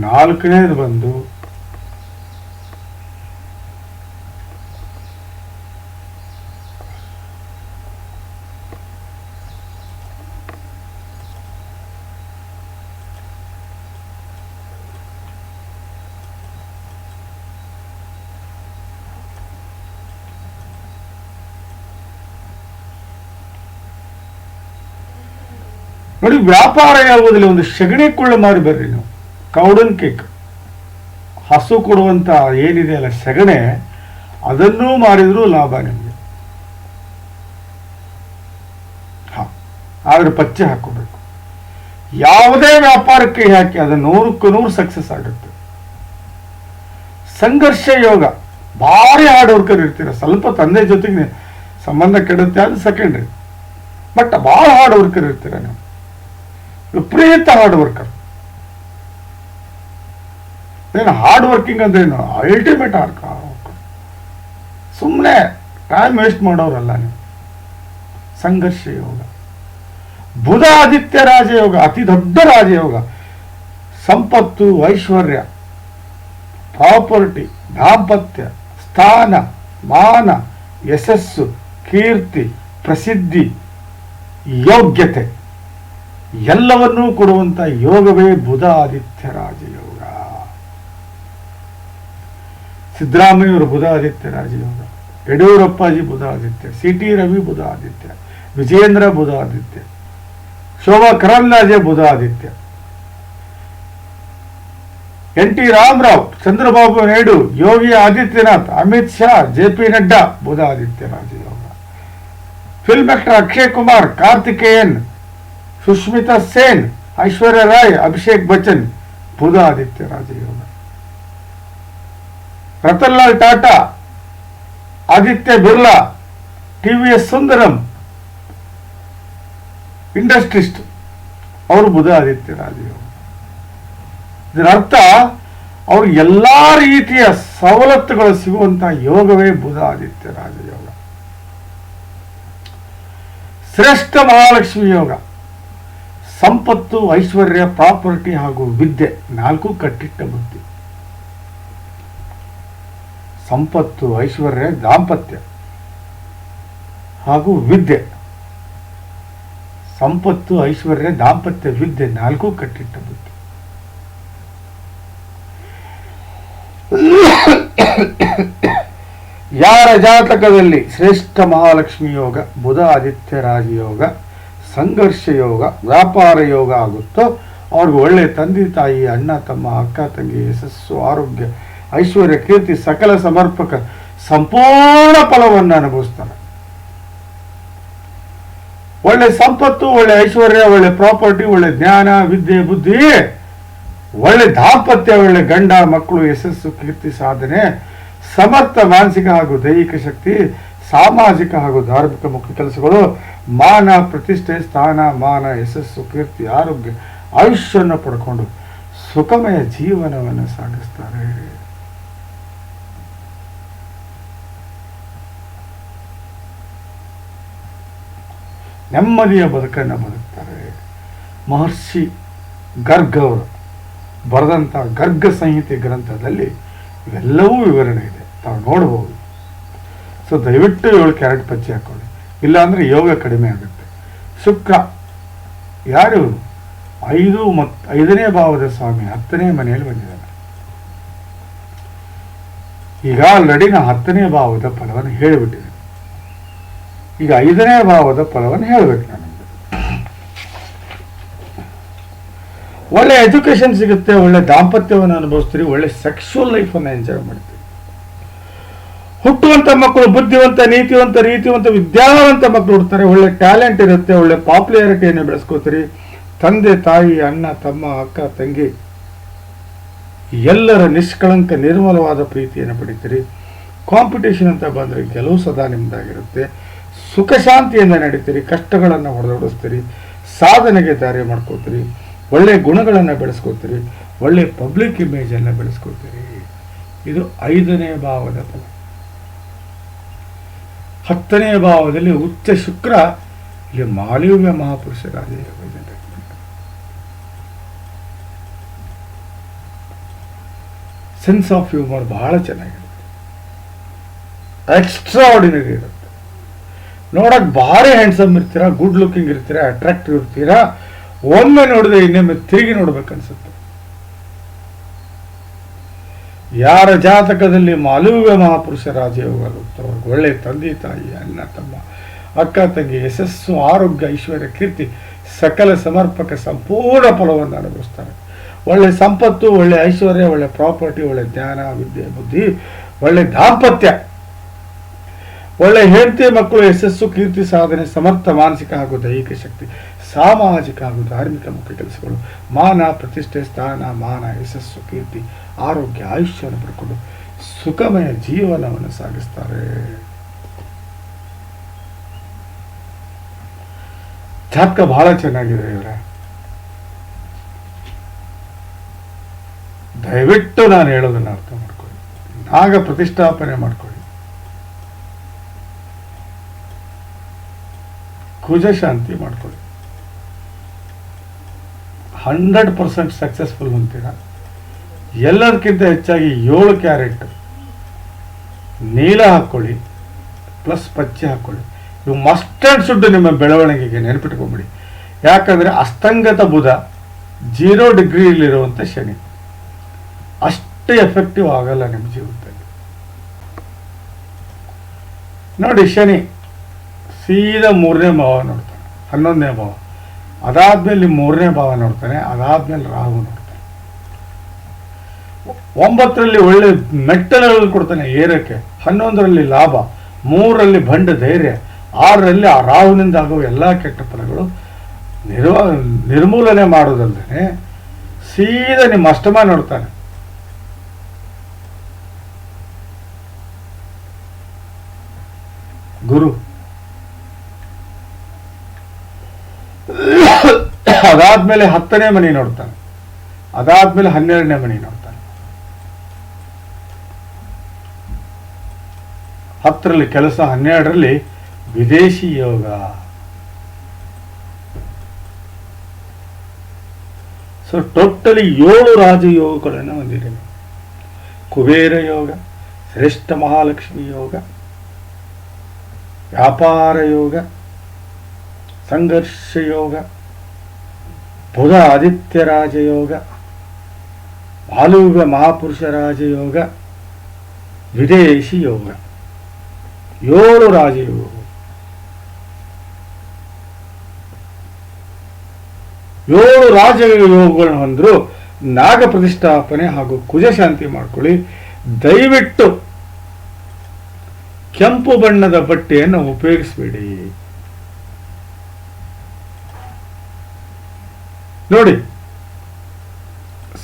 ನಾಲ್ಕನೇದು ಬಂದು ನೋಡಿ, ವ್ಯಾಪಾರ ಯಾವುದಿಲ್ಲ ಒಂದು ಸಗಣಿ ಕುಳ್ಳ ಮಾಡಿ ಬರ್ರಿ ನೀವು. Cow dung cake. ಹಸು ಕೊಡುವಂತ ಏನಿದೆ ಅಲ್ಲ ಸಗಣೆ, ಅದನ್ನೂ ಮಾರಿದ್ರು ಲಾಭ ನಿಮಗೆ. ಹಾ, ಆದ್ರೆ ಪಚ್ಚೆ ಹಾಕೋಬೇಕು ಯಾವುದೇ ವ್ಯಾಪಾರಕ್ಕೆ ಹಾಕಿ ಅದು ನೂರಕ್ಕೂ ನೂರು ಸಕ್ಸಸ್ ಆಗುತ್ತೆ. ಸಂಘರ್ಷ ಯೋಗ. ಭಾರಿ ಹಾರ್ಡ್ ವರ್ಕರ್ ಇರ್ತೀರ. ಸ್ವಲ್ಪ ತಂದೆ ಜೊತೆಗೆ ಸಂಬಂಧ ಕೆಡುತ್ತೆ, ಅದು ಸೆಕೆಂಡ್ರಿ ಬಟ್ ಭಾಳ ಹಾರ್ಡ್ ವರ್ಕರ್ ಇರ್ತೀರ ನೀವು. ವಿಪರೀತ ಹಾರ್ಡ್ ವರ್ಕರ್ ಏನು ಹಾರ್ಡ್ ವರ್ಕಿಂಗ್ ಅಂದ್ರೆ ಏನು? ಅಲ್ಟಿಮೇಟ್ ಹಾರ್ಡ್ ಸುಮ್ಮನೆ ಟೈಮ್ ವೇಸ್ಟ್ ಮಾಡೋರಲ್ಲ ನೀವು. ಸಂಘರ್ಷ ಯೋಗ. ಬುಧ ಆದಿತ್ಯ ರಾಜಯೋಗ ಅತಿ ದೊಡ್ಡ ರಾಜಯೋಗ ಸಂಪತ್ತು, ಐಶ್ವರ್ಯ ಪ್ರಾಪರ್ಟಿ ದಾಂಪತ್ಯ, ಸ್ಥಾನ, ಮಾನ, ಯಶಸ್ಸು, ಕೀರ್ತಿ, ಪ್ರಸಿದ್ಧಿ, ಯೋಗ್ಯತೆ. ಎಲ್ಲವನ್ನೂ ಕೊಡುವಂತ ಯೋಗವೇ ಬುಧ ಆದಿತ್ಯ ರಾಜಯೋಗ ಸಿದ್ದರಾಮಯ್ಯವರು ಬುಧ ಆದಿತ್ಯ ರಾಜಯೋಗ, ಯಡಿಯೂರಪ್ಪಾಜಿ ಬುಧ ಆದಿತ್ಯ ಸಿ ಟಿ ರವಿ ಬುಧ ಆದಿತ್ಯ ವಿಜೇಂದ್ರ ಬುಧ ಆದಿತ್ಯ ಶೋಭಾ ಕರಂದ್ಲಾಜೆ ಬುಧ Aditya N T Rama Rao, Chandrababu Naidu, Yogi Adityanath, Amit Shah J P Nadda ಬುಧ ಆದಿತ್ಯ ರಾಜಯೋಗ. ಫಿಲ್ಮ್ ಆಕ್ಟರ್ ಅಕ್ಷಯ್ ಕುಮಾರ್, ಕಾರ್ತಿಕೇಯನ್ ಸುಷ್ಮಿತಾ ಸೇನ್, ಐಶ್ವರ್ಯ ರಾಯ್, ಅಭಿಷೇಕ್ ಬಚ್ಚನ್, ಬುಧ ಆದಿತ್ಯ ರಾಜಯೋಗ. Ratan Lal Tata, Aditya Birla T V S Sundaram, industrialist, ಅವರು ಬುಧ ಆದಿತ್ಯ ರಾಜಯೋಗ. ಇದರ ಅರ್ಥ ಎಲ್ಲ ಎಲ್ಲಾ ರೀತಿಯ ಸವಲತ್ತುಗಳು ಸಿಗುವಂತಹ ಯೋಗವೇ ಬುಧ ಆದಿತ್ಯ ರಾಜಯೋಗ. ಶ್ರೇಷ್ಠ ಮಹಾಲಕ್ಷ್ಮಿ ಯೋಗ. ಸಂಪತ್ತು, ಐಶ್ವರ್ಯ, ಪ್ರಾಪರ್ಟಿ ಹಾಗೂ ವಿದ್ಯೆ ನಾಲ್ಕು ಕಟ್ಟಿಟ್ಟ ಬುದ್ಧಿ. ಸಂಪತ್ತು, ಐಶ್ವರ್ಯ, ದಾಂಪತ್ಯ ಹಾಗೂ ವಿದ್ಯೆ. ಸಂಪತ್ತು, ಐಶ್ವರ್ಯ, ದಾಂಪತ್ಯ, ವಿದ್ಯೆ ನಾಲ್ಕು ಕಟ್ಟಿಟ್ಟ ಬುದ್ಧಿ. ಯಾರ ಜಾತಕದಲ್ಲಿ ಶ್ರೇಷ್ಠ ಮಹಾಲಕ್ಷ್ಮಿ ಯೋಗ, ಬುಧ ಆದಿತ್ಯ ರಾಜಯೋಗ ಸಂಘರ್ಷ ಯೋಗ ವ್ಯಾಪಾರ ಯೋಗ ಆಗುತ್ತೋ, ಅವ್ರಿಗೆ ಒಳ್ಳೆ ತಂದೆ ತಾಯಿ, ಅಣ್ಣ, ತಮ್ಮ, ಅಕ್ಕ, ತಂಗಿ, ಯಶಸ್ಸು, ಆರೋಗ್ಯ, ಐಶ್ವರ್ಯ, ಕೀರ್ತಿ, ಸಕಲ ಸಮರ್ಪಕ, ಸಂಪೂರ್ಣ ಫಲವನ್ನು ಅನುಭವಿಸ್ತಾರೆ ಒಳ್ಳೆ ಸಂಪತ್ತು, ಒಳ್ಳೆ ಐಶ್ವರ್ಯ, ಒಳ್ಳೆ ಪ್ರಾಪರ್ಟಿ, ಒಳ್ಳೆ ಜ್ಞಾನ, ವಿದ್ಯೆ, ಬುದ್ಧಿ, ಒಳ್ಳೆ ದಾಂಪತ್ಯ, ಒಳ್ಳೆ ಗಂಡ, ಮಕ್ಕಳು, ಯಶಸ್ಸು, ಕೀರ್ತಿ, ಸಾಧನೆ, ಸಮರ್ಥ, ಮಾನಸಿಕ ಹಾಗೂ ದೈಹಿಕ ಶಕ್ತಿ ಸಾಮಾಜಿಕ ಹಾಗೂ ಧಾರ್ಮಿಕ ಮುಖ್ಯ ಕೆಲಸಗಳು, ಮಾನ ಪ್ರತಿಷ್ಠೆ, ಸ್ಥಾನ, ಮಾನ, ಯಶಸ್ಸು, ಕೀರ್ತಿ, ಆರೋಗ್ಯ, ಆಯುಷ್ಯವನ್ನು ಪಡ್ಕೊಂಡು ಸುಖಮಯ ಜೀವನವನ್ನು ಸಾಗಿಸ್ತಾರೆ. ನೆಮ್ಮದಿಯ ಬದುಕನ್ನು ಬದುಕ್ತಾರೆ. ಮಹರ್ಷಿ ಗರ್ಗ್ ಅವರು ಬರೆದಂಥ ಗರ್ಗ ಸಂಹಿತೆ ಗ್ರಂಥದಲ್ಲಿ ಇವೆಲ್ಲವೂ ವಿವರಣೆ ಇದೆ. ತಾವು ನೋಡಬಹುದು. ಸೊ ದಯವಿಟ್ಟು ಏಳು ಕ್ಯಾರೆಟ್ ಪಚ್ಚಿ ಹಾಕೊಳ್ಳಿ. ಇಲ್ಲಾಂದ್ರೆ ಯೋಗ ಕಡಿಮೆ ಆಗುತ್ತೆ. ಶುಕ್ರ ಯಾರು? ಐದು ಮತ್, ಐದನೇ ಭಾವದ ಸ್ವಾಮಿ, ಹತ್ತನೇ ಮನೆಯಲ್ಲಿ ಬಂದಿದ್ದಾನೆ ಈಗ ಆಲ್ರೆಡಿ ಹತ್ತನೇ ಭಾವದ ಫಲವನ್ನು ಹೇಳಿಬಿಟ್ಟಿದ್ದೇನೆ. ಈಗ ಐದನೇ ಭಾವದ ಫಲವನ್ನು ಹೇಳಬೇಕು ನಾನು ಒಳ್ಳೆ ಎಜುಕೇಶನ್ ಸಿಗುತ್ತೆ, ಒಳ್ಳೆ ದಾಂಪತ್ಯವನ್ನು ಅನುಭವಿಸ್ತೀರಿ, ಒಳ್ಳೆ ಸೆಕ್ಷುವಲ್ ಲೈಫನ್ನು ಎಂಜಾಯ್ ಮಾಡ್ತೀರಿ. ಹುಟ್ಟುವಂತ ಮಕ್ಕಳು, ಬುದ್ಧಿವಂತ, ನೀತಿವಂತ, ರೀತಿವಂತ, ವಿದ್ಯಾವಂತ ಮಕ್ಕಳು ಹುಡ್ತಾರೆ. ಒಳ್ಳೆ ಟ್ಯಾಲೆಂಟ್ ಇರುತ್ತೆ, ಒಳ್ಳೆ ಪಾಪ್ಯುಲಾರಿಟಿಯನ್ನು ಬೆಳೆಸ್ಕೋತೀರಿ. ತಂದೆ, ತಾಯಿ, ಅಣ್ಣ, ತಮ್ಮ, ಅಕ್ಕ, ತಂಗಿ, ಎಲ್ಲರ ನಿಷ್ಕಳಂಕ, ನಿರ್ಮಲವಾದ ಪ್ರೀತಿಯನ್ನು ಪಡಿತೀರಿ. ಕಾಂಪಿಟೇಷನ್ ಅಂತ ಬಂದರೆ ಗೆಲುವು ಸದಾ ನಿಮ್ಮದಾಗಿರುತ್ತೆ ಸುಖ ಶಾಂತಿಯಿಂದ ನಡೀತೀರಿ, ಕಷ್ಟಗಳನ್ನು ಹೊಡೆದೊಡಿಸ್ತೀರಿ, ಸಾಧನೆಗೆ ದಾರಿ ಮಾಡ್ಕೋತೀರಿ, ಒಳ್ಳೆ ಗುಣಗಳನ್ನು ಬೆಳೆಸ್ಕೋತೀರಿ, ಒಳ್ಳೆ ಪಬ್ಲಿಕ್ ಇಮೇಜನ್ನು ಬೆಳೆಸ್ಕೋತೀರಿ. ಇದು ಐದನೇ ಭಾವದ ಫಲ. ಹತ್ತನೇ ಭಾವದಲ್ಲಿ ಉಚ್ಚ ಶುಕ್ರ, ಇಲ್ಲಿ ಮಾಲಿವ್ಯ ಮಹಾಪುರುಷ ರಾಜಯೋಗ ಇದೆ. ಸೆನ್ಸ್ ಆಫ್ ಹ್ಯೂಮರ್ ಬಹಳ ಚೆನ್ನಾಗಿರುತ್ತೆ ಎಕ್ಸ್ಟ್ರಾ ಆರ್ಡಿನರಿ ಇರುತ್ತೆ. ನೋಡಕ್ ಭಾರಿ ಹ್ಯಾಂಡ್ಸಮ್ ಇರ್ತೀರಾ ಗುಡ್ ಲುಕಿಂಗ್ ಇರ್ತೀರಾ ಅಟ್ರಾಕ್ಟಿವ್ ಇರ್ತೀರಾ, ಒಮ್ಮೆ ನೋಡಿದ್ರೆ ಇನ್ನೊಮ್ಮೆ ತಿರುಗಿ ನೋಡ್ಬೇಕನ್ಸುತ್ತೆ ಯಾರ ಜಾತಕದಲ್ಲಿ ಮಾಲವ್ಯ ಮಹಾಪುರುಷ ರಾಜಯೋಗ ಒಳ್ಳೆ ತಂದೆ ತಾಯಿ, ಅಣ್ಣ, ತಮ್ಮ, ಅಕ್ಕ, ತಂಗಿ, ಯಶಸ್ಸು, ಆರೋಗ್ಯ, ಐಶ್ವರ್ಯ, ಕೀರ್ತಿ, ಸಕಲ ಸಮರ್ಪಕ ಸಂಪೂರ್ಣ ಫಲವನ್ನು ಅನುಭವಿಸ್ತಾರೆ. ಒಳ್ಳೆ ಸಂಪತ್ತು, ಒಳ್ಳೆ ಐಶ್ವರ್ಯ, ಒಳ್ಳೆ ಪ್ರಾಪರ್ಟಿ, ಒಳ್ಳೆ ಜ್ಞಾನ, ವಿದ್ಯೆ, ಬುದ್ಧಿ, ಒಳ್ಳೆ ದಾಂಪತ್ಯ. ಒಳ್ಳೆ ಹೆಂಡತಿ, ಮಕ್ಕಳು, ಯಶಸ್ಸು, ಕೀರ್ತಿ, ಸಾಧನೆ, ಸಮರ್ಥ, ಮಾನಸಿಕ ಹಾಗೂ ದೈಹಿಕ ಶಕ್ತಿ. ಸಾಮಾಜಿಕ ಹಾಗೂ ಧಾರ್ಮಿಕ ಮುಖ್ಯ ಕೆಲಸಗಳು. ಮಾನ, ಪ್ರತಿಷ್ಠೆ, ಸ್ಥಾನ, ಮಾನ, ಯಶಸ್ಸು, ಕೀರ್ತಿ, ಆರೋಗ್ಯ, ಆಯುಷ್ಯವನ್ನು ಪಡ್ಕೊಂಡು ಸುಖಮಯ ಜೀವನವನ್ನು ಸಾಗಿಸ್ತಾರೆ. ಜಾತಕ ಬಹಳ ಚೆನ್ನಾಗಿದೆ ಇವರ. ದಯವಿಟ್ಟು ನಾನು ಹೇಳೋದನ್ನ ಅರ್ಥ ಮಾಡ್ಕೊಳ್ಳಿ. ನಾಗ ಪ್ರತಿಷ್ಠಾಪನೆ ಮಾಡ್ಕೊಳ್ಳಿ. ಕುಜ ಶಾಂತಿ ಮಾಡ್ಕೊಳ್ಳಿ. ಹಂಡ್ರೆಡ್ ಪರ್ಸೆಂಟ್ ಸಕ್ಸಸ್ಫುಲ್ ಅಂತೀರಾ. ಎಲ್ಲದಕ್ಕಿಂತ ಹೆಚ್ಚಾಗಿ ಏಳು ಕ್ಯಾರೆಟ್ ನೀಲ ಹಾಕ್ಕೊಳ್ಳಿ ಪ್ಲಸ್ ಪಚ್ಚೆ ಹಾಕ್ಕೊಳ್ಳಿ. ಇವು ಮಸ್ಟ್ ಆ್ಯಂಡ್ ಶುಡ್ ನಿಮ್ಮ ಬೆಳವಣಿಗೆಗೆ ನೆನಪಿಟ್ಕೊಂಬಿಡಿ. ಯಾಕಂದರೆ ಅಸ್ತಂಗತ ಬುಧ ಜೀರೋ ಡಿಗ್ರಿಯಲ್ಲಿರುವಂಥ ಶನಿ. ಅಷ್ಟು ಎಫೆಕ್ಟಿವ್ ಆಗಲ್ಲ ನಿಮ್ಮ ಜೀವನದಲ್ಲಿ ನೋಡಿ ಶನಿ, ಸೀದಾ ಮೂರನೇ ಭಾವ ನೋಡ್ತಾನೆ, ಹನ್ನೊಂದನೇ ಭಾವ. ಅದಾದ್ಮೇಲೆ ಮೂರನೇ ಭಾವ ನೋಡ್ತಾನೆ, ಅದಾದ್ಮೇಲೆ ರಾಹು ನೋಡ್ತಾನೆ. ಒಂಬತ್ತರಲ್ಲಿ ಒಳ್ಳೆ ಮೆಟ್ಟಲಲ್ಲಿ ಕೊಡ್ತಾನೆ ಏರಕ್ಕೆ, ಹನ್ನೊಂದರಲ್ಲಿ ಲಾಭ, ಮೂರರಲ್ಲಿ ಬಂಡ ಧೈರ್ಯ, ಆರರಲ್ಲಿ ಆ ರಾಹುನಿಂದ ಆಗುವ ಎಲ್ಲ ಕೆಟ್ಟ ಫಲಗಳು ನಿರ್ವ ನಿರ್ಮೂಲನೆ ಮಾಡೋದಲ್ಲದೆ ಸೀದಾ ನಿಮ್ಮ ಅಷ್ಟಮ ನೋಡ್ತಾನೆ ಗುರು ಅದಾದ್ಮೇಲೆ ಹತ್ತನೇ ಮನೆ ನೋಡ್ತಾನೆ. ಅದಾದ್ಮೇಲೆ ಹನ್ನೆರಡನೇ ಮನೆ ನೋಡ್ತಾನೆ. ಹತ್ತರಲ್ಲಿ ಕೆಲಸ, ಹನ್ನೆರಡರಲ್ಲಿ ವಿದೇಶಿ ಯೋಗ. ಸೊ ಟೋಟಲಿ ಏಳು ರಾಜಯೋಗಗಳನ್ನು ಹೊಂದಿದ್ದೇನೆ. ಕುಬೇರ ಯೋಗ, ಶ್ರೇಷ್ಠ ಮಹಾಲಕ್ಷ್ಮಿ ಯೋಗ, ವ್ಯಾಪಾರ ಯೋಗ, ಸಂಘರ್ಷ ಯೋಗ ಬುಧ ಆದಿತ್ಯ ರಾಜಯೋಗ ಆಲೂಗ ಮಹಾಪುರುಷ ರಾಜಯೋಗ. ವಿದೇಶಿ ಯೋಗ ಏಳು ರಾಜಯೋಗ ಏಳು ರಾಜಯೋಗಗಳನ್ನು ಹೊಂದರು ನಾಗ ಪ್ರತಿಷ್ಠಾಪನೆ ಹಾಗೂ ಕುಜಶಾಂತಿ ಮಾಡ್ಕೊಳ್ಳಿ. ದಯವಿಟ್ಟು ಕೆಂಪು ಬಣ್ಣದ ಬಟ್ಟೆಯನ್ನು ಉಪಯೋಗಿಸಬೇಡಿ. ನೋಡಿ.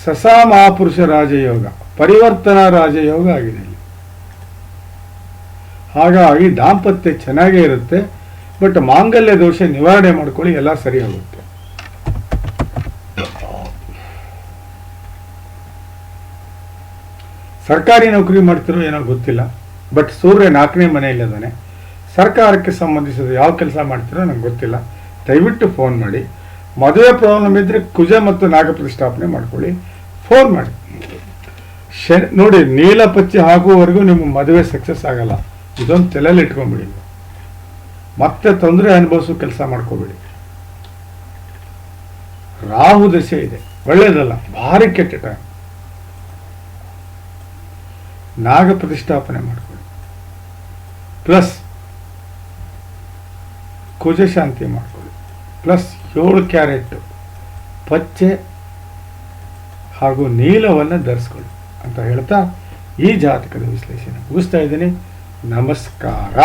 ಸಸಾ ಮಹಾಪುರುಷ ರಾಜಯೋಗ ಪರಿವರ್ತನಾ ರಾಜಯೋಗ ಆಗಿದೆ ಹಾಗಾಗಿ ದಾಂಪತ್ಯ ಚೆನ್ನಾಗೇ ಇರುತ್ತೆ, ಬಟ್ ಮಾಂಗಲ್ಯ ದೋಷ ನಿವಾರಣೆ ಮಾಡ್ಕೊಳ್ಳಿ, ಎಲ್ಲ ಸರಿ ಹೋಗುತ್ತೆ ಸರ್ಕಾರಿ ನೌಕರಿ ಮಾಡ್ತಿರೋ ಏನೋ ಗೊತ್ತಿಲ್ಲ, ಬಟ್ ಸೂರ್ಯ ನಾಲ್ಕನೇ ಮನೆಯಲ್ಲಿ ಅದಾನೆ ಸರ್ಕಾರಕ್ಕೆ ಸಂಬಂಧಿಸಿದ ಯಾವ ಕೆಲಸ ಮಾಡ್ತಿರೋ ನಂಗೆ ಗೊತ್ತಿಲ್ಲ. ದಯವಿಟ್ಟು ಫೋನ್ ಮಾಡಿ. ಮದುವೆ ಪ್ರಾಬ್ಲಮ್ ಇದ್ರೆ ಕುಜ ಮತ್ತು ನಾಗ ಪ್ರತಿಷ್ಠಾಪನೆ ಮಾಡ್ಕೊಳ್ಳಿ. ಫೋನ್ ಮಾಡಿ. ಶನಿ ನೋಡಿ ನೀಲಪಚ್ಚಿ ಆಗುವವರೆಗೂ ನಿಮ್ಮ ಮದುವೆ ಸಕ್ಸಸ್ ಆಗಲ್ಲ. ಇದೊಂದು ತಲೆಯಲ್ಲಿ ಇಟ್ಕೊಂಬಿಡಿ ಮತ್ತೆ ತೊಂದರೆ ಅನುಭವಿಸು ಕೆಲಸ ಮಾಡ್ಕೋಬೇಡಿ. ರಾಹು ದಶೆ ಇದೆ. ಒಳ್ಳೇದಲ್ಲ, ಭಾರಿ ಕೆಟ್ಟ ಟೈಮ್ ನಾಗ ಪ್ರತಿಷ್ಠಾಪನೆ ಮಾಡ್ಕೊಳ್ಳಿ. ಪ್ಲಸ್ ಕುಜ ಶಾಂತಿ ಮಾಡ್ಕೊಳ್ಳಿ. ಪ್ಲಸ್ ಏಳು ಕ್ಯಾರೆಟ್ ಪಚ್ಚೆ ಹಾಗೂ ನೀಲವನ್ನು ಧರಿಸ್ಕೊಳ್ಳಿ ಅಂತ ಹೇಳ್ತಾ ಈ ಜಾತಕದ ವಿಶ್ಲೇಷಣೆ ಮುಗಿಸ್ತಾ ಇದ್ದೀನಿ. ನಮಸ್ಕಾರ.